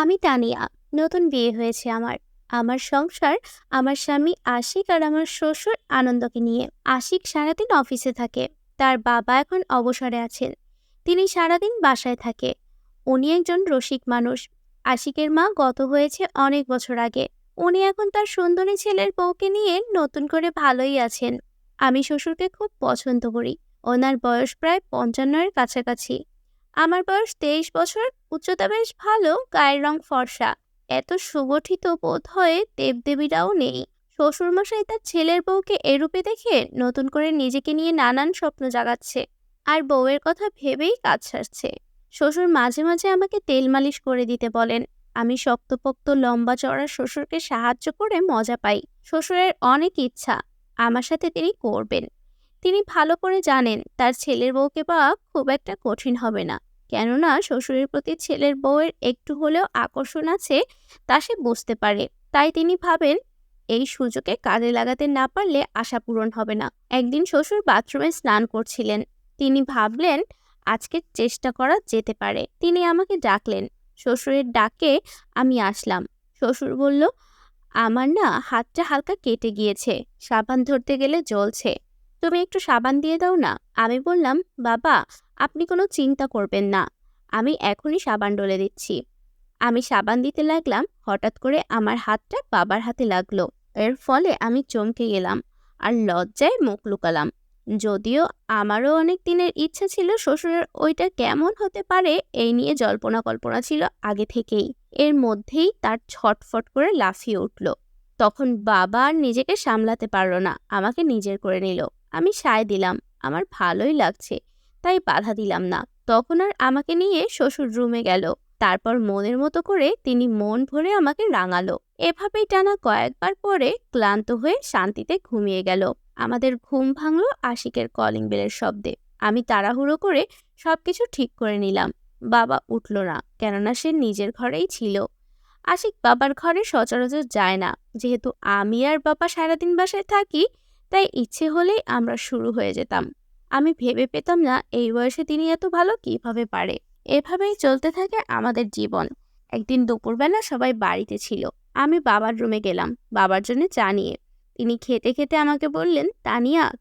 আমি তানিয়া, নতুন বিয়ে হয়েছে আমার। আমার সংসার, আমার স্বামী আশিক আর আমার শ্বশুর আনন্দকে নিয়ে। আশিক সারাদিন অফিসে থাকে, তার বাবা এখন অবসরে আছেন। তিনি সারাদিন বাসায় থাকে। উনি একজন রসিক মানুষ। আশিকের মা গত হয়েছে অনেক বছর আগে। উনি এখন তার সুন্দরী ছেলের বউকে নিয়ে নতুন করে ভালোই আছেন। আমি শ্বশুরকে খুব পছন্দ করি। ওনার বয়স প্রায় পঞ্চান্নের কাছাকাছি। আমার বয়স তেইশ বছর, উচ্চতা বেশ ভালো, গায়ের রং ফর্সা। এত সুগঠিত বোধ হয়ে দেবদেবীরাও নেই। শ্বশুরমশাই তার ছেলের বউকে এরূপে দেখে নতুন করে নিজেকে নিয়ে নানান স্বপ্ন জাগাচ্ছে আর বউয়ের কথা ভেবেই কাজ সারছে। শ্বশুর মাঝে মাঝে আমাকে তেল মালিশ করে দিতে বলেন। আমি শক্তপোক্ত লম্বা চড়া শ্বশুরকে সাহায্য করে মজা পাই। শ্বশুরের অনেক ইচ্ছা, আমার সাথে তিনি করবেন। তিনি ভালো করে জানেন তার ছেলের বউকে পাওয়া খুব একটা কঠিন হবে না। কেননা শ্বশুরের প্রতি ছেলের বউয়ের একটু হলেও আকর্ষণ আছে, তা সে বুঝতে পারে। তাই তিনি ভাবেন, এই সুযোগে কাজে লাগাতে না পারলে আশা পূরণ হবে না। একদিন শ্বশুর বাথরুমে স্নান করছিলেন। তিনি ভাবলেন, আজকে চেষ্টা করা যেতে পারে। তিনি আমাকে ডাকলেন। শ্বশুরের ডাকে আমি আসলাম। শ্বশুর বলল, আমার না হাতটা হালকা কেটে গিয়েছে। সাবান ধরতে গেলে জ্বলছে। তুমি একটু সাবান দিয়ে দাও না? আমি বললাম, বাবা আপনি কোনো চিন্তা করবেন না। আমি এখনই সাবান ডলে দিচ্ছি। আমি সাবান দিতে লাগলাম, হঠাৎ করে আমার হাতটা বাবার হাতে লাগল। এর ফলে আমি চমকে গেলাম আর লজ্জায় মুখ লুকালাম। যদিও আমারও অনেক দিনের ইচ্ছা ছিল শ্বশুরের ওইটা কেমন হতে পারে এই নিয়ে জল্পনা কল্পনা ছিল আগে থেকেই। এর মধ্যেই তার ছটফট করে লাফিয়ে উঠল। তখন বাবা আর নিজেকে সামলাতে পারল না, আমাকে নিজের করে নিল। আমি সায় দিলাম, আমার ভালোই লাগছে। তাই বাধা দিলাম না। তখন আর আমাকে নিয়ে শ্বশুর রুমে গেল। তারপর মনের মতো করে তিনি মন ভরে আমাকে রাঙালো। এভাবেই টানা কয়েকবার পরে ক্লান্ত হয়ে শান্তিতে ঘুমিয়ে গেল। আমাদের ঘুম ভাঙল আশিকের কলিং বেলের শব্দে। আমি তাড়াহুড়ো করে সবকিছু ঠিক করে নিলাম। বাবা উঠল না, কেননা সে নিজের ঘরেই ছিল। আশিক বাবার ঘরে সচরাচর যায় না। যেহেতু আমি আর বাবা সারাদিন বাসায় থাকি, তাই ইচ্ছে হলেই আমরা শুরু হয়ে যেতাম। আমি ভেবে পেতাম না এই বয়সে তিনি এত ভালো কীভাবে পারে। এভাবেই চলতে থাকে আমাদের জীবন। একদিন দুপুরবেলা সবাই বাড়িতে ছিল। আমি বাবার রুমে গেলাম, বাবার জন্য চা নিয়ে। তিনি খেতে খেতে আমাকে বললেন, তানিয়া,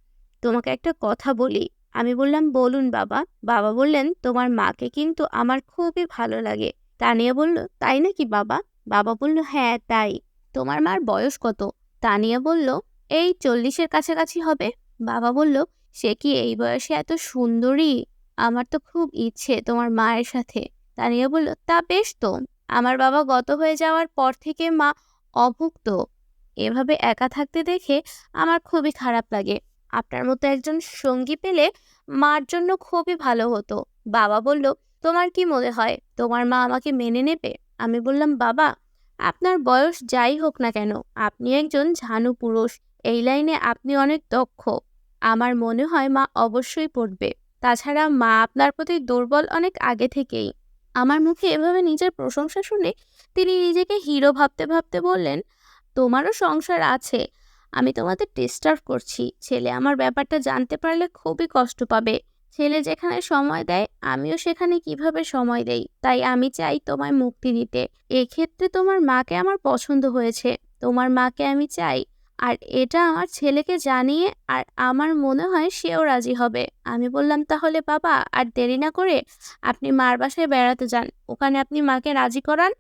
তোমাকে একটা কথা বলি। আমি বললাম, বলুন বাবা। বাবা বললেন, তোমার মাকে কিন্তু আমার খুবই ভালো লাগে। তানিয়া বলল, তাই নাকি বাবা? বাবা বলল হ্যাঁ তাই। তোমার মার বয়স কত? তানিয়া বলল, এই চল্লিশের কাছাকাছি হবে। বাবা বলল সে কি এই বয়সে এত সুন্দরী? আমার তো খুব ইচ্ছে তোমার মায়ের সাথে। তানিয়া বলল, তা বেশ তো। আমার বাবা গত হয়ে যাওয়ার পর থেকে মা অভুক্ত। এভাবে একা থাকতে দেখে আমার খুবই খারাপ লাগে। আপনার মতো একজন সঙ্গী পেলে মার জন্য খুবই ভালো হতো। বাবা বলল, তোমার কি মনে হয়? তোমার মা আমাকে মেনে নেবে? আমি বললাম, বাবা, আপনার বয়স যাই হোক না কেন, আপনি একজন ঝানু পুরুষ। এই লাইনে আপনি অনেক দক্ষ। আমার মনে হয় মা অবশ্যই পড়বে। তাছাড়া মা আপনার প্রতি দুর্বল অনেক আগে থেকেই। আমার মুখে এভাবে নিজের প্রশংসা শুনে তিনি নিজেকে হিরো ভাবতে ভাবতে বললেন, তোমারও সংসার আছে। আমি তোমাদের ডিস্টার্ব করছি। ছেলে আমার ব্যাপারটা জানতে পারলে খুবই কষ্ট পাবে। ছেলে যেখানে সময় দেয়, আমিও সেখানে কীভাবে সময় দেই? তাই আমি চাই তোমায় মুক্তি দিতে। এক্ষেত্রে তোমার মাকে আমার পছন্দ হয়েছে। তোমার মাকে আমি চাই আর এটা আমার ছেলেকে জানিয়ে আর আমার মনে হয় সেও রাজি হবে। আমি বললাম, তাহলে বাবা, আর দেরি না করে আপনি মার বাসায় বেড়াতে যান। ওখানে আপনি মাকে রাজি করান।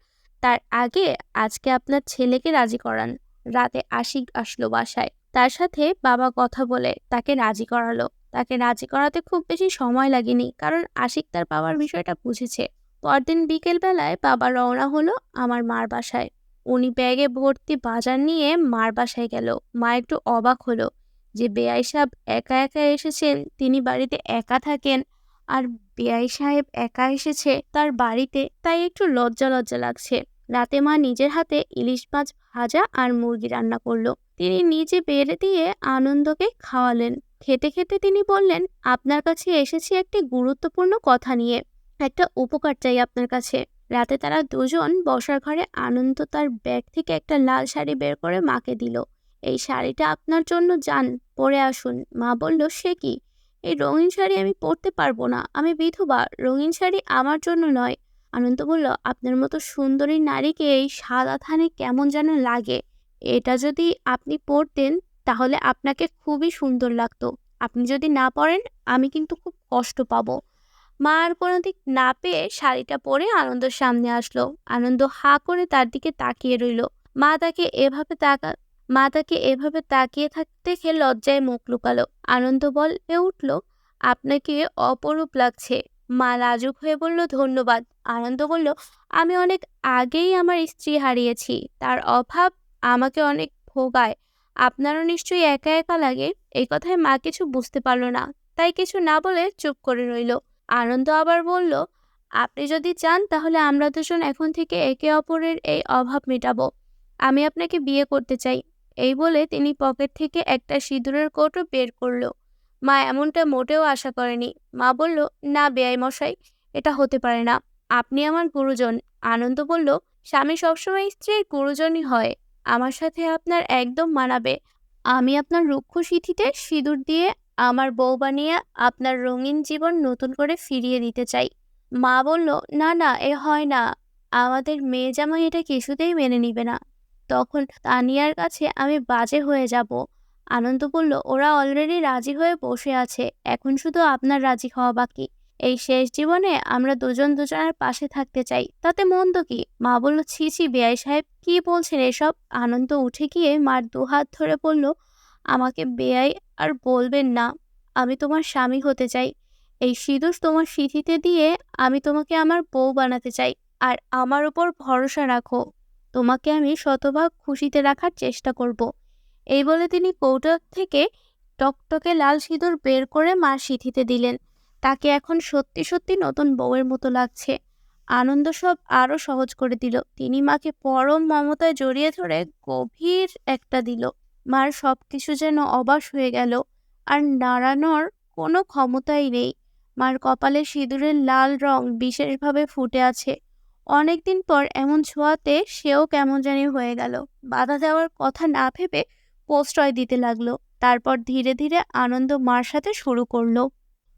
তার আগে আজকে আপনার ছেলেকে রাজি করান। রাতে আশিক আসলো বাসায়। তার সাথে বাবা কথা বলে তাকে রাজি করালো। তাকে রাজি করাতে খুব বেশি সময় লাগেনি কারণ আশিক তার বাবার বিষয়টা বুঝেছে। পরদিন বিকেল বেলায় বাবা রওনা হলো আমার মার বাসায়। উনি ব্যাগে ভর্তি বাজার নিয়ে মার বাসায় গেল। মা একটু অবাক হলো যে বেআই সাহেব একা একা এসেছেন, তিনি বাড়িতে একা থাকেন আর বেআই সাহেব একা এসেছে তার বাড়িতে, তাই একটু লজ্জা লজ্জা লাগছে। রাতে মা নিজের হাতে ইলিশ মাছ ভাজা আর মুরগি রান্না করল। তিনি নিজে বেড়ে দিয়ে আনন্দকে খাওয়ালেন। খেতে খেতে তিনি বললেন, আপনার কাছে এসেছি একটি গুরুত্বপূর্ণ কথা নিয়ে, একটা উপকার চাই আপনার কাছে। রাতে তারা দুজন বসার ঘরে আনন্দ তার ব্যাগ থেকে একটা লাল শাড়ি বের করে মাকে দিল। এই শাড়িটা আপনার জন্য, যান, পরে আসুন। মা বলল, সে কি? এই রঙিন শাড়ি আমি পরতে পারব না। আমি বিধবা, রঙিন শাড়ি আমার জন্য নয়। আনন্দ বলল, আপনার মতো সুন্দরী নারীকে এই সাদা থানে কেমন যেন লাগে। এটা যদি আপনি পরতেন, তাহলে আপনাকে খুবই সুন্দর লাগতো। আপনি যদি না পরেন, আমি কিন্তু খুব কষ্ট পাবো। মা আর কোনো দিক না পেয়ে শাড়িটা পরে আনন্দর সামনে আসলো। আনন্দ হা করে তার দিকে তাকিয়ে রইল। মা তাকে এভাবে তাকা মা তাকে এভাবে তাকিয়ে থাকতে দেখে লজ্জায় মুখ লুকালো। আনন্দ বলে উঠল, আপনাকে অপরূপ লাগছে। মা লাজুক হয়ে বলল, ধন্যবাদ। আনন্দ বলল, আমি অনেক আগেই আমার স্ত্রী হারিয়েছি। তার অভাব আমাকে অনেক ভোগায়। আপনারও নিশ্চয়ই একা একা লাগে। এই কথায় মা কিছু বুঝতে পারল না। তাই কিছু না বলে চুপ করে রইল। আনন্দ আবার বলল, আপনি যদি চান, তাহলে আমরা দুজন এখন থেকে একে অপরের এই অভাব মেটাবো। আমি আপনাকে বিয়ে করতে চাই। এই বলে তিনি পকেট থেকে একটা সিঁদুরের কৌটো বের করল। মা এমনটা মোটেও আশা করেনি। মা বলল, না বেয়াই মশাই, এটা হতে পারে না। আপনি আমার গুরুজন। আনন্দ বলল, স্বামী সবসময় স্ত্রীর গুরুজনই হয়। আমার সাথে আপনার একদম মানাবে। আমি আপনার রুক্ষ সিথিতে সিঁদুর দিয়ে আমার বউ বানিয়ে আপনার রঙিন জীবন নতুন করে ফিরিয়ে দিতে চাই। মা বলল, না না, এ হয় না। আমাদের মেয়ে জামাই এটা কিছুতেই মেনে নিবে না। তখন তানিয়ার কাছে আমি বাজে হয়ে যাব। আনন্দ বলল, ওরা অলরেডি রাজি হয়ে বসে আছে। এখন শুধু আপনার রাজি হওয়া বাকি। এই শেষ জীবনে আমরা দুজন দুজনের পাশে থাকতে চাই। তাতে মন্দ কি? মা বলল, ছি ছি বেআই সাহেব, কি বলছেন এসব? আনন্দ উঠে গিয়ে মার দুহাত ধরে বলল আমাকে বেআই আর বলবেন না, আমি তোমার স্বামী হতে চাই। এই সিঁদুর তোমার সিঁথিতে দিয়ে আমি তোমাকে আমার বউ বানাতে চাই। আর আমার ওপর ভরসা রাখো, তোমাকে আমি শতভাগ খুশিতে রাখার চেষ্টা করব। এই বলে তিনি কৌটা থেকে টকটকে লাল সিঁদুর বের করে মার সিঁথিতে দিলেন। তাকে এখন সত্যি সত্যি নতুন বউয়ের মতো লাগছে। আনন্দ সব আরও সহজ করে দিল। তিনি মাকে পরম মমতায় জড়িয়ে ধরে গভীর একটা দিল। মার সব কিছু যেন অবাস হয়ে গেল। আর নাড়ানোর কোনো ক্ষমতাই নেই। মার কপালে সিঁদুরের লাল রং বিশেষভাবে ফুটে আছে। অনেকদিন পর এমন ছোঁয়াতে সেও কেমন জানি হয়ে গেল। বাধা দেওয়ার কথা না ভেবে প্রশ্রয় দিতে লাগল। তারপর ধীরে ধীরে আনন্দ মার সাথে শুরু করল।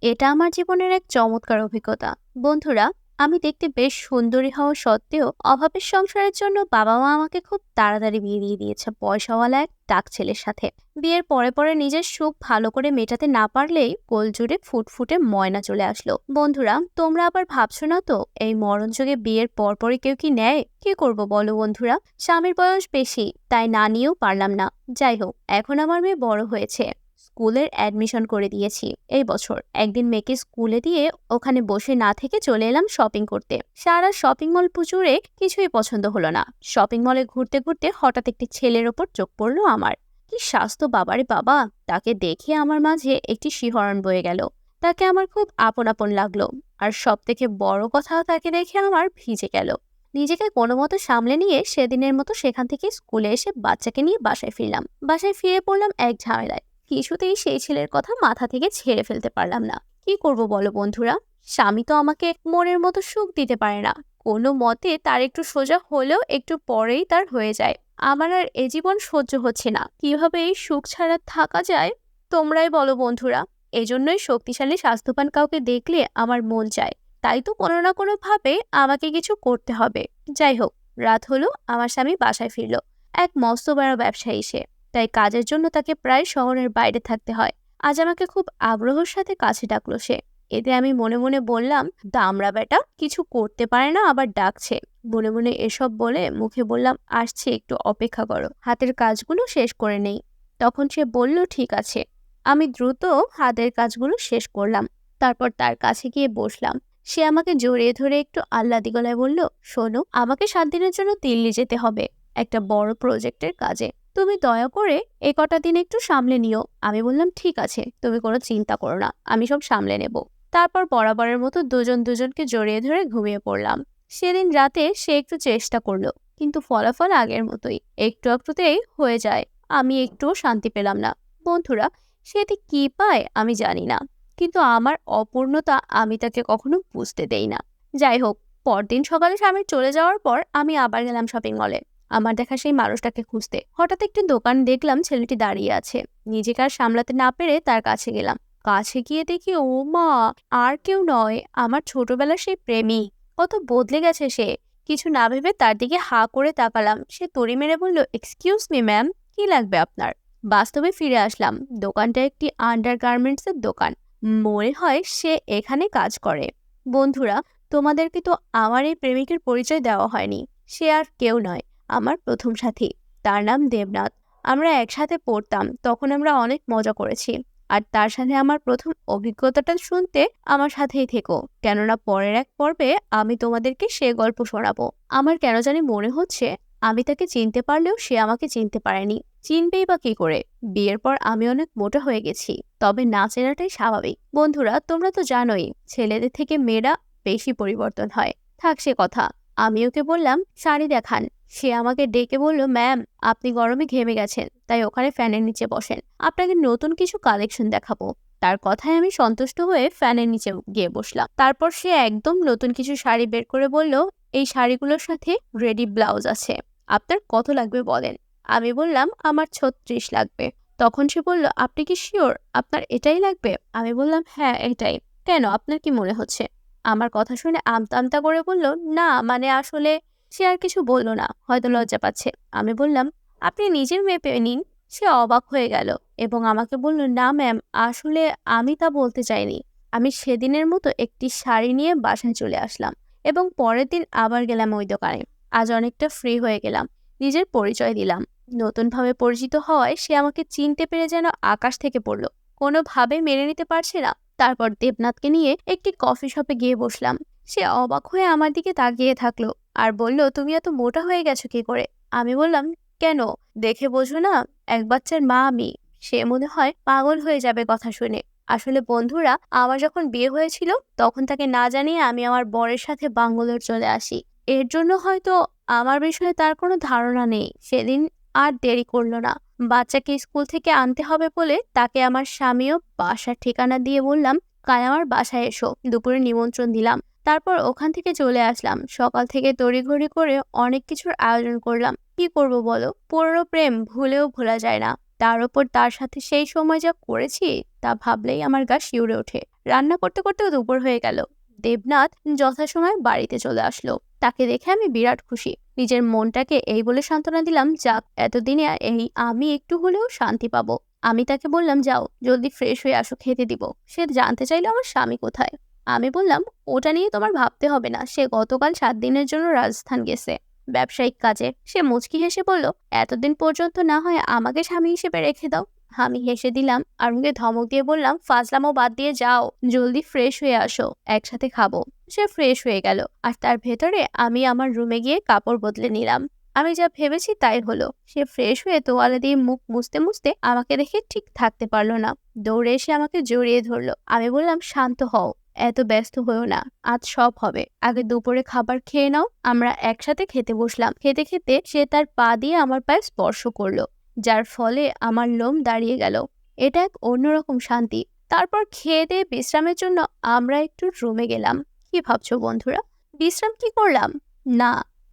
এটা আমার জীবনের এক চমৎকার অভিজ্ঞতা। বন্ধুরা আমি দেখতে বেশ সুন্দরী হওয়া সত্ত্বেও অভাবের সংসারের জন্য বাবা মা আমাকে খুব তাড়াতাড়ি বিয়ে দিয়ে দিয়েছে। পয়সাওয়ালা এক ডাক ছেলের সাথে। বিয়ের পরে পরে নিজের সুখ ভালো করে মেটাতে না পারলেই কোল জুড়ে ফুটফুটে ময়না চলে আসলো। বন্ধুরা, তোমরা আবার ভাবছ না তো, এই মরণ যুগে বিয়ের পরপরই কেউ কি নেয়? কি করব বলো বন্ধুরা? স্বামীর বয়স বেশি, তাই না নিয়েও পারলাম না। যাই হোক, এখন আমার মেয়ে বড় হয়েছে। স্কুলের অ্যাডমিশন করে দিয়েছি। এই বছর একদিন মেয়েকে স্কুলে দিয়ে ওখানে বসে না থেকে চলে এলাম শপিং করতে। সারা শপিং মল পুজোরে কিছুই পছন্দ হলো না। শপিং মলে ঘুরতে ঘুরতে হঠাৎ একটি ছেলের ওপর চোখ পড়ল আমার। কি স্বাস্থ্য বাবারে বাবা! তাকে দেখে আমার মাঝে একটি শিহরণ বয়ে গেল। তাকে আমার খুব আপন আপন লাগল। আর সব থেকে বড় কথা তাকে দেখে আমার ভিজে গেল। নিজেকে কোনো মতো সামলে নিয়ে সেদিনের মতো সেখান থেকে স্কুলে এসে বাচ্চাকে নিয়ে বাসায় ফিরলাম। বাসায় ফিরে পড়লাম এক ঝামেলায়। কিছুতেই সেই ছেলের কথা মাথা থেকে ছেড়ে ফেলতে পারলাম না। কি করব বলো বন্ধুরা? স্বামী তো আমাকে মনের মতো সুখ দিতে পারে না। কোনো মতে তার একটু সোজা হলেও একটু পরেই তার হয়ে যায়। আমার আর এ জীবন সহ্য হচ্ছে না। কীভাবে এই সুখ ছাড়া থাকা যায়? তোমরাই বলো বন্ধুরা। এজন্যই শক্তিশালী, স্বাস্থ্যবান কাউকে দেখলে আমার মন চায়। তাই তো কোনো না কোনো ভাবে আমাকে কিছু করতে হবে। যাই হোক, রাত হলো, আমার স্বামী বাসায় ফিরল। এক মস্ত বড় ব্যবসায়ী সে। তাই কাজের জন্য তাকে প্রায় শহরের বাইরে থাকতে হয়। আজ আমাকে খুব আগ্রহের সাথে কাছে ডাকলো সে। এতে আমি মনে মনে বললাম দামরা বেটা, কিছু করতে পারে না, আবার ডাকছে। মনে মনে এসব বলে মুখে বললাম, আসছে, একটু অপেক্ষা করো। হাতের কাজগুলো শেষ করে নেই। তখন সে বলল, ঠিক আছে। আমি দ্রুত হাতের কাজগুলো শেষ করলাম। তারপর তার কাছে গিয়ে বসলাম। সে আমাকে জড়িয়ে ধরে একটু আহ্লাদি গলায় বলল, শোনো, আমাকে সাত দিনের জন্য দিল্লি যেতে হবে, একটা বড় প্রজেক্টের কাজে। তুমি দয়া করে এ কটা দিন একটু সামলে নিও। আমি বললাম, ঠিক আছে, তুমি কোনো চিন্তা করো না, আমি সব সামলে নেব। তারপর বরাবরের মতো দুজন দুজনকে জড়িয়ে ধরে ঘুমিয়ে পড়লাম। সেদিন রাতে সে একটু চেষ্টা করল, কিন্তু ফলাফল আগের মতোই, একটু একটুতেই হয়ে যায়। আমি একটুও শান্তি পেলাম না। বন্ধুরা, সে কি পায় আমি জানি না, কিন্তু আমার অপূর্ণতা আমি তাকে কখনো বুঝতে দেই না। যাই হোক, পরদিন সকালে স্বামীর চলে যাওয়ার পর আমি আবার গেলাম শপিং মলে আমার দেখা সেই মানুষটাকে খুঁজতে। হঠাৎ একটি দোকান দেখলাম ছেলেটি দাঁড়িয়ে আছে। নিজেকে আর সামলাতে না পেরে তার কাছে গেলাম। কাছে গিয়ে দেখি, ও মা, আর কেউ নয়, আমার ছোটবেলার সেই প্রেমী কত বদলে গেছে সে। কিছু না ভেবে তার দিকে হা করে তাকালাম। সে তড়ি মেরে বলল এক্সকিউজ মি ম্যাম কি লাগবে আপনার? বাস্তবে ফিরে আসলাম। দোকানটা একটি আন্ডার গার্মেন্টসের দোকান। মনে হয় সে এখানে কাজ করে। বন্ধুরা, তোমাদেরকে তো আমার এই প্রেমিকের পরিচয় দেওয়া হয়নি। সে আর কেউ নয়। আমার প্রথম সাথী। তার নাম দেবনাথ। আমরা একসাথে পড়তাম, তখন আমরা অনেক মজা করেছি। আর তার সাথে আমার প্রথম অভিজ্ঞতাটা শুনতে আমার সাথেই থেকো। কেননা পরের এক পর্বে আমি তোমাদেরকে সে গল্প শোনাবো। আমার কেন জানি মনে হচ্ছে, আমি তাকে চিনতে পারলেও সে আমাকে চিনতে পারেনি। চিনবেই বা কি করে? বিয়ের পর আমি অনেক মোটা হয়ে গেছি, তবে না চেনাটাই স্বাভাবিক। বন্ধুরা, তোমরা তো জানোই, ছেলেদের থেকে মেয়েরা বেশি পরিবর্তন হয়। থাক সে কথা, আমি ওকে বললাম, শাড়ি দেখান। সে আমাকে ডেকে বলল, ম্যাম, আপনি গরমে ঘেমে গেছেন, তাই ওখানে ফ্যানের নিচে বসেন। আপনাকে নতুন কিছু কালেকশন দেখাবো। তার কথায় আমি সন্তুষ্ট হয়ে ফ্যানের নিচে গিয়ে বসলাম। তারপর সে একদম নতুন কিছু শাড়ি বের করে বলল, এই শাড়িগুলোর সাথে রেডি ব্লাউজ আছে, আপনার কত লাগবে বলেন? আমি বললাম, আমার ছত্রিশ লাগবে। তখন সে বলল, আপনি কি শিওর আপনার এটাই লাগবে? আমি বললাম হ্যাঁ এটাই। কেন? আপনার কি মনে হচ্ছে? আমার কথা শুনে আমতা আমতা করে বলল, না মানে আসলে সে আর কিছু বলল না, হয়তো লজ্জা পাচ্ছে। আমি বললাম, আপনি নিজের মেপে নিন। সে অবাক হয়ে গেল এবং আমাকে বলল, না ম্যাম, আসলে আমি তা বলতে চাইনি। আমি সেদিনের মতো একটি শাড়ি নিয়ে বাসায় চলে আসলাম এবং পরের দিন আবার গেলাম ওই দোকানে। আজ অনেকটা ফ্রি হয়ে গেলাম, নিজের পরিচয় দিলাম। নতুনভাবে পরিচিত হওয়ায় সে আমাকে চিনতে পেরে যেন আকাশ থেকে পড়ল। কোনোভাবে মেনে নিতে পারছে না। তারপর দেবনাথকে নিয়ে একটি কফি শপে গিয়ে বসলাম। সে অবাক হয়ে আমার দিকে তাকিয়ে থাকল। আর বলল, তুমি এত মোটা হয়ে গেছো কি করে? আমি বললাম, কেন? দেখে বোঝো না, এক বাচ্চার মা আমি। সে মনে হয় পাগল হয়ে যাবে কথা শুনে। আসলে বন্ধুরা, আমার যখন বিয়ে হয়েছিল, তখন তাকে না জানিয়ে আমি আমার বরের সাথে বাঙ্গলোর চলে আসি। এর জন্য হয়তো আমার বিষয়ে তার কোনো ধারণা নেই। সেদিন আর দেরি করল না। বাচ্চাকে স্কুল থেকে আনতে হবে বলে তাকে আমার স্বামীও বাসার ঠিকানা দিয়ে বললাম কাল আমার বাসায় এসো। দুপুরে নিমন্ত্রণ দিলাম। তারপর ওখান থেকে চলে আসলাম। সকাল থেকে তড়িঘড়ি করে অনেক কিছুর আয়োজন করলাম। কি করব বলো? পুরনো প্রেম ভুলেও ভোলা যায় না। তার ওপর তার সাথে সেই সময় যা করেছি, তা ভাবলেই আমার গা শিউরে ওঠে। রান্না করতে করতে দুপুর হয়ে গেল। দেবনাথ যথাসময়ে বাড়িতে চলে আসলো। তাকে দেখে আমি বিরাট খুশি। নিজের মনটাকে এই বলে সান্ত্বনা দিলাম, যাক, এতদিনে এই আমি একটু হলেও শান্তি পাবো। আমি তাকে বললাম, যাও, জলদি ফ্রেশ হয়ে আসো, খেতে দিব। সে জানতে চাইলো আমার স্বামী কোথায়। আমি বললাম, ওটা নিয়ে তোমার ভাবতে হবে না। সে গতকাল সাত দিনের জন্য রাজস্থান গেছে, ব্যবসায়িক কাজে। সে মুচকি হেসে বলল, এতদিন পর্যন্ত না হয় আমাকে স্বামী হিসেবে রেখে দাও। আমি হেসে দিলাম, আর মুখে ধমক দিয়ে বললাম, ফাজলামো বাদ দিয়ে যাও, জলদি ফ্রেশ হয়ে আসো, একসাথে খাব। সে ফ্রেশ হয়ে গেল, আর তার ভেতরে আমি আমার রুমে গিয়ে কাপড় বদলে নিলাম। আমি যা ভেবেছি তাই হলো। সে ফ্রেশ হয়ে তোয়ালে দিয়ে মুখ মুছতে মুছতে আমাকে দেখে ঠিক থাকতে পারল না। দৌড়ে এসে আমাকে জড়িয়ে ধরলো। আমি বললাম, শান্ত হও, এত ব্যস্ত হয়েও না, আজ সব হবে। আগে দুপুরে খাবার খেয়ে নাও, আমরা একসাথে খেতে বসলাম। খেতে খেতে সে তার পা দিয়ে আমার পায়ে স্পর্শ করল, যার ফলে আমার লোম দাঁড়িয়ে গেল। এটা এক অন্যরকম শান্তি। তারপর খেয়ে দিয়ে বিশ্রামের জন্য আমরা একটু রুমে গেলাম। কি ভাবছ বন্ধুরা? বিশ্রাম কি করলাম? না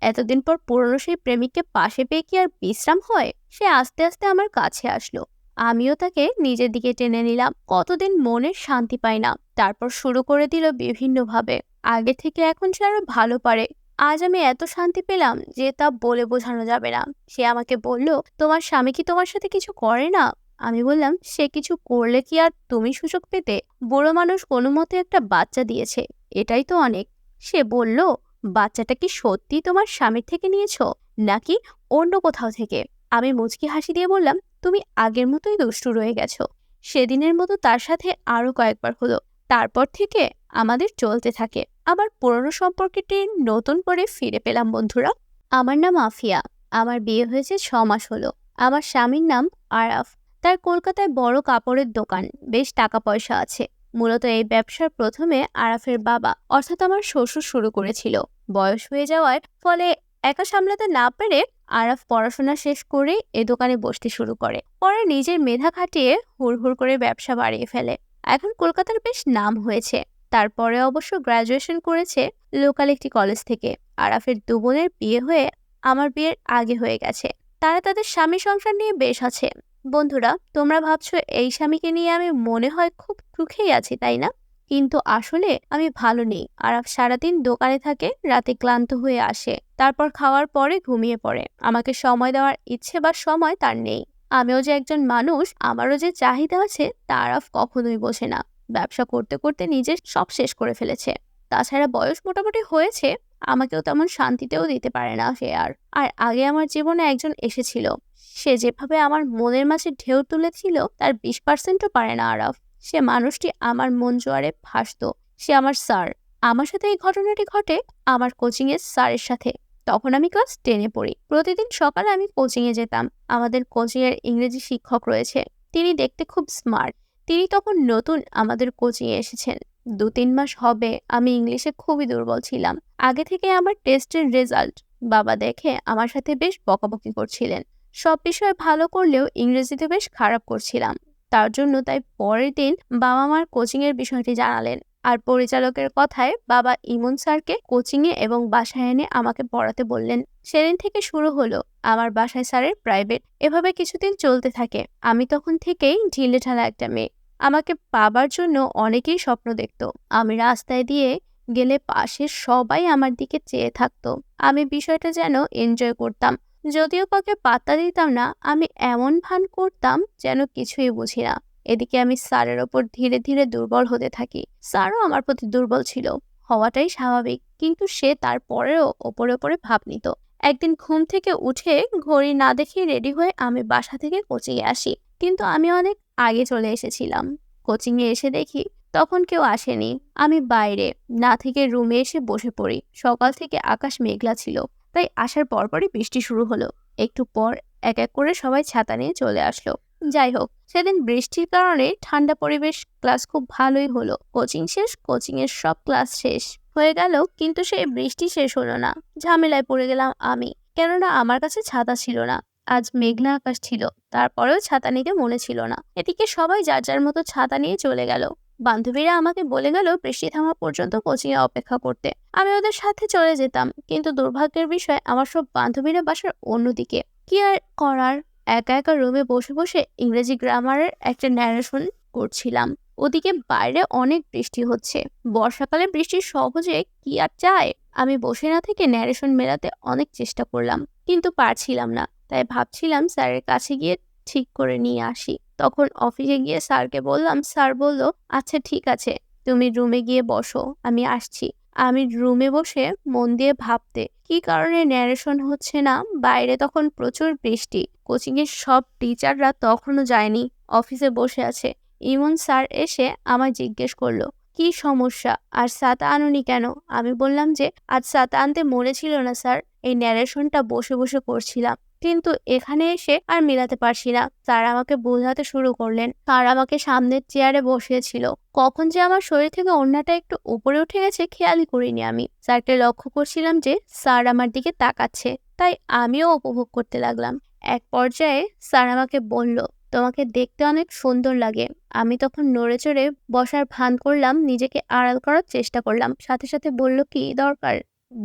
এতদিন পর পুরনো সেই প্রেমিককে পাশে পেয়ে কি আর বিশ্রাম হয়? সে আস্তে আস্তে আমার কাছে আসলো। আমিও তাকে নিজের দিকে টেনে নিলাম। কতদিন মনের শান্তি পাই না। তারপর শুরু করে দিল বিভিন্নভাবে। আগে থেকে এখন সে আরও ভালো পারে। আজ আমি এত শান্তি পেলাম যে তা বলে বোঝানো যাবে না। সে আমাকে বলল, তোমার স্বামী কি তোমার সাথে কিছু করে না? আমি বললাম, সে কিছু করলে কি আর তুমি সুযোগ পেতে? বুড়ো মানুষ কোনো মতে একটা বাচ্চা দিয়েছে। এটাই তো অনেক। সে বলল বাচ্চাটা কি সত্যি তোমার স্বামীর থেকে নিয়েছো, নাকি অন্য কোথাও থেকে? আমি মুচকি হাসি দিয়ে বললাম, তুমি আগের মতোই দুষ্টু রয়ে গেছো। সেদিনের মতো তার সাথে আরও কয়েকবার হলো। তারপর থেকে আমাদের চলতে থাকে। আবার পুরনো সম্পর্কটি নতুন করে ফিরে পেলাম, বন্ধুরা। আমার নাম আফিয়া। আমার বিয়ে হয়েছে ছ মাস হলো। আমার স্বামীর নাম আরাফ। তার কলকাতায় বড় কাপড়ের দোকান। বেশ টাকা পয়সা আছে। মূলত এই ব্যবসার প্রথমে আরাফের বাবা, অর্থাৎ আমার শ্বশুর শুরু করেছিল। বয়স হয়ে যাওয়ার ফলে একা সামলাতে না পেরে আরাফ পড়াশোনা শেষ করে এ দোকানে বসতে শুরু করে। পরে নিজের মেধা খাটিয়ে হুড় হুড় করে ব্যবসা বাড়িয়ে ফেলে। এখন কলকাতার বেশ নাম হয়েছে। তারপরে অবশ্য গ্রাজুয়েশন করেছে লোকাল একটি কলেজ থেকে। আরাফের দু বোনের বিয়ে হয়ে আমার বিয়ের আগে হয়ে গেছে। তারা তাদের স্বামী সংসার নিয়ে বেশ আছে। বন্ধুরা, তোমরা ভাবছ এই স্বামীকে নিয়ে আমি মনে হয় খুব সুখেই আছি, তাই না? কিন্তু আসলে আমি ভালো নেই। আরাফ সারাদিন দোকানে থাকে, রাতে ক্লান্ত হয়ে আসে। তারপর খাওয়ার পরে ঘুমিয়ে পড়ে। আমাকে সময় দেওয়ার ইচ্ছে বা সময় তার নেই। আমিও যে একজন মানুষ, আমারও যে চাহিদা আছে তা আরাফ কখনোই বোঝে না। ব্যবসা করতে করতে নিজের সব শেষ করে ফেলেছে। তাছাড়া বয়স মোটামুটি হয়েছে, আমাকেও তেমন শান্তিতেও দিতে পারে না সে আর। আর আগে আমার জীবনে একজন এসেছিল। সে যেভাবে আমার মনের মাঝে ঢেউ তুলেছিল, তার বিশ পার্সেন্টও পারে না আরাফ। সে মানুষটি আমার মন জোয়ারে ভাসত। সে আমার স্যার। আমার সাথে এই ঘটনাটি ঘটে আমার কোচিং এর স্যারের সাথে। তখন আমি ক্লাস টেনে পড়ি। প্রতিদিন সকালে আমি কোচিং এ যেতাম। আমাদের কোচিং এর ইংরেজি শিক্ষক রয়েছে। তিনি দেখতে খুব স্মার্ট তিনি তখন নতুন আমাদের কোচিং এ এসেছেন। দু তিন মাস হবে আমি ইংলিশে খুবই দুর্বল ছিলাম। আগে থেকে আমার টেস্টের রেজাল্ট বাবা দেখে আমার সাথে বেশ বকাবকি করছিলেন। সব বিষয়ে ভালো করলেও ইংরেজিতে বেশ খারাপ করছিলাম। তার জন্য তাই পরের দিন বাবা মার কোচিং এর বিষয়টি জানালেন। আর পরিচালকের কথায় বাবা ইমন স্যারকে কোচিংয়ে এবং বাসায় এনে আমাকে পড়াতে বললেন, সেদিন থেকে শুরু হলো আমার বাসায় স্যারের প্রাইভেট এভাবে কিছুদিন চলতে থাকে। আমি তখন থেকেই ঢিলে ঢালা একটা মেয়ে। আমাকে পাবার জন্য অনেকেই স্বপ্ন দেখত। আমি রাস্তায় দিয়ে গেলে পাশের সবাই আমার দিকে চেয়ে থাকতো। আমি বিষয়টা যেন এনজয় করতাম। যদিও কাউকে পাত্তা দিতাম না, আমি এমন ভান করতাম যেন কিছুই বুঝি না। এদিকে আমি স্যারের ওপর ধীরে ধীরে দুর্বল হতে থাকি। স্যারও আমার প্রতি দুর্বল ছিল। হওয়াটাই স্বাভাবিক, কিন্তু সে তারপরেও ওপরে ওপরে ভাব নিত। একদিন ঘুম থেকে উঠে ঘড়ি না দেখে রেডি হয়ে আমি বাসা থেকে কোচিংয়ে আসি, কিন্তু আমি অনেক আগে চলে এসেছিলাম। কোচিংয়ে এসে দেখি তখন কেউ আসেনি। আমি বাইরে, না থেকে রুমে এসে বসে পড়ি। সকাল থেকে আকাশ মেঘলা ছিল। তাই আসার পরপরই বৃষ্টি শুরু হলো। একটু পর এক এক করে সবাই ছাতা নিয়ে চলে আসলো। যাই হোক, সেদিন বৃষ্টির কারণে ঠান্ডা পরিবেশ ক্লাস খুব ভালোই হলো। কোচিং শেষ কোচিং এর সব ক্লাস শেষ। হয়ে গেল, কিন্তু সেই বৃষ্টি শেষ হলো না। ঝামেলায় পড়ে গেলাম আমি, কেননা আমার কাছে ছাতা ছিল না। আজ মেঘলা আকাশ ছিল, তারপরেও ছাতা নিতে মনে ছিল না। এদিকে সবাই যার যার মতো ছাতা নিয়ে চলে গেল। বান্ধবীরা আমাকে বলে গেল বৃষ্টি থামা পর্যন্ত কোচিং এ অপেক্ষা করতে। আমি ওদের সাথে চলে যেতাম, কিন্তু দুর্ভাগ্যের বিষয় আমার সব বান্ধবীরা বাসার অন্যদিকে। কি আর করার? একা একা রুমে বসে বসে ইংরেজি গ্রামারের একটা ন্যারেশন করছিলাম। ওদিকে বাইরে অনেক বৃষ্টি হচ্ছে। বর্ষাকালে বৃষ্টি সহজে কি আর চায় আমি বসে না থেকে ন্যারেশন মেলাতে অনেক চেষ্টা করলাম, কিন্তু পারছিলাম না। তাই ভাবছিলাম স্যারের কাছে গিয়ে ঠিক করে নিয়ে আসি। তখন অফিসে গিয়ে স্যারকে বললাম, স্যার বলল আচ্ছা ঠিক আছে, তুমি রুমে গিয়ে বসো, আমি আসছি। আমি রুমে বসে মন দিয়ে ভাবতে, কি কারণে ন্যারেশন হচ্ছে না? বাইরে তখন প্রচুর বৃষ্টি কোচিং এর সব টিচাররা তখনও যায়নি অফিসে বসে আছে। ইমন স্যার এসে আমায় জিজ্ঞেস করল, কি সমস্যা? আর সাতা আনুনি কেন? আমি বললাম যে, আজ সাতা আনতে মনে ছিল না স্যার, এই ন্যারেশনটা বসে বসে করছিলাম কিন্তু এখানে এসে আর মিলাতে পারছি না। স্যার আমাকে বোঝাতে শুরু করলেন। স্যার আমাকে সামনের চেয়ারে বসিয়েছিল। কখন যে আমার শরীর থেকে অন্যটা একটু উপরে উঠে গেছে, খেয়ালই করিনি আমি। স্যারকে লক্ষ্য করছিলাম যে স্যার আমার দিকে তাকাচ্ছে। তাই আমিও উপভোগ করতে লাগলাম। এক পর্যায়ে স্যার আমাকে বলল, তোমাকে দেখতে অনেক সুন্দর লাগে। আমি তখন নড়ে চড়ে বসার ভান করলাম, নিজেকে আড়াল করার চেষ্টা করলাম। সাথে সাথে বলল, কি দরকার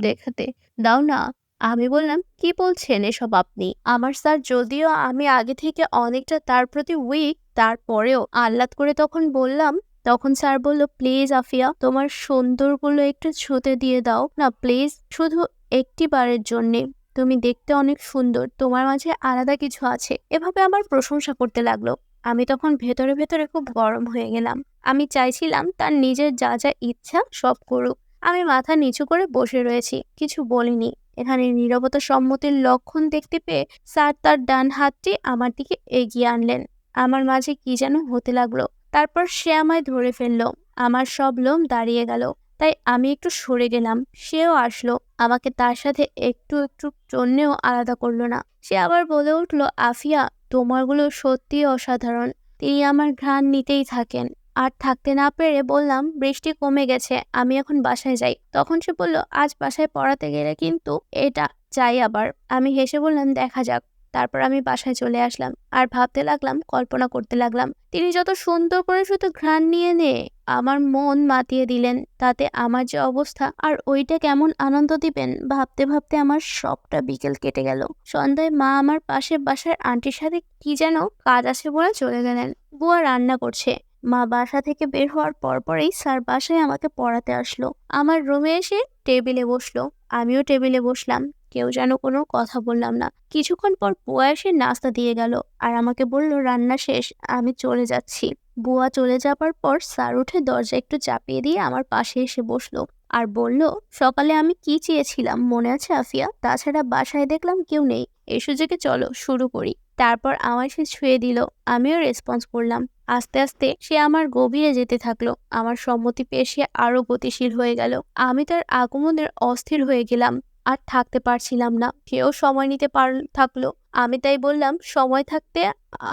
দেখাতে? দাও না। আমি বললাম, কি বলছেন এসব আপনি? আমার স্যার, যদিও আমি আগে থেকে অনেকটা তার প্রতি উইক তারপরেও আহ্লাদ করে তখন বললাম, তখন স্যার বলল, প্লিজ আফিয়া, তোমার সুন্দরগুলো একটু ছুতে দিয়ে দাও। না, প্লিজ, শুধু একটি বারের জন্যে। তুমি দেখতে অনেক সুন্দর, তোমার মাঝে আলাদা কিছু আছে। এভাবে আমার প্রশংসা করতে লাগল। আমি তখন ভেতরে ভেতরে খুব গরম হয়ে গেলাম। আমি চাইছিলাম তার নিজের যা যা ইচ্ছা সব করুক। আমি মাথা নিচু করে বসে রয়েছি, কিছু বলিনি। এখানে নীরবতা সম্মতির লক্ষণ দেখতে পেয়ে স্যার তার ডান হাতটি আমার দিকে এগিয়ে আনলেন। আমার মাঝে কি যেন হতে লাগল। তারপর সে আমায় ধরে ফেলল। আমার সব লোম দাঁড়িয়ে গেল। তাই আমি একটু সরে গেলাম। সেও আসলো। আমাকে তার সাথে একটু একটু জন্যেও আলাদা করল না। সে আবার বলে উঠল, আফিয়া, তোমারগুলো সত্যি অসাধারণ। তিনি আমার ঘ্রাণ নিতেই থাকেন। আর থাকতে না পেরে বললাম, বৃষ্টি কমে গেছে, আমি এখন বাসায় যাই। তখন সে বলল, আজ বাসায় পড়াতে গেলে কিন্তু এটা চাই আবার। আমি হেসে বললাম, দেখা যাক। তারপর আমি বাসায় চলে আসলাম আর ভাবতে লাগলাম, কল্পনা করতে লাগলাম, তিনি যত সুন্দর করে শুধু ঘ্রাণ নিয়ে নে, আমার মন মাতিয়ে দিলেন, তাতে আমার যে অবস্থা আর ওইটা কেমন আনন্দ দিবেন? ভাবতে ভাবতে আমার সবটা বিকেল কেটে গেল। সন্ধ্যায় মা আমার পাশে বাসার আন্টির সাথে কি যেন কাজ আছে বলে চলে গেলেন। বুয়া রান্না করছে। মা বাসা থেকে বের হওয়ার পরপরই স্যার বাসায় আমাকে পড়াতে আসলো। আমার রুমে এসে টেবিলে বসল। আমিও টেবিলে বসলাম। কেউ যেন কোনো কথা বললাম না। কিছুক্ষণ পর বুয়া এসে নাস্তা দিয়ে গেল আর আমাকে বলল, রান্না শেষ, আমি চলে যাচ্ছি। বুয়া চলে যাবার পর স্যার উঠে দরজা একটু চাপিয়ে দিয়ে আমার পাশে এসে বসল আর বলল, সকালে আমি কি চেয়েছিলাম, মনে আছে আফিয়া? তাছাড়া বাসায় দেখলাম কেউ নেই। এই সুযোগে চলো, শুরু করি। তারপর আমায় সে ছুঁয়ে দিল। আমিও রেসপন্স করলাম আস্তে আস্তে সে আমার গভীরে যেতে থাকল। আমার সম্মতি পেয়ে সে আরও গতিশীল হয়ে গেল। আমি তার আগমনের অস্থির হয়ে গেলাম, আর থাকতে পারছিলাম না। কেউ সময় নিতে পার, থাকল। আমি তাই বললাম, সময় থাকতে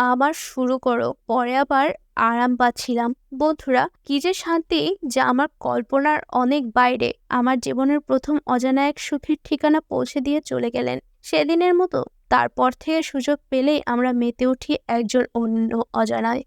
আমার শুরু করো। পরে আবার আরাম পাচ্ছিলাম। বন্ধুরা, কি যে শান্তি যা আমার কল্পনার অনেক বাইরে। আমার জীবনের প্রথম অজানা এক সুখের ঠিকানা পৌঁছে দিয়ে চলে গেলেন। সেদিনের মতো তারপর থেকে সুযোগ পেলেই আমরা মেতে উঠি একজন অন্য অজানায়।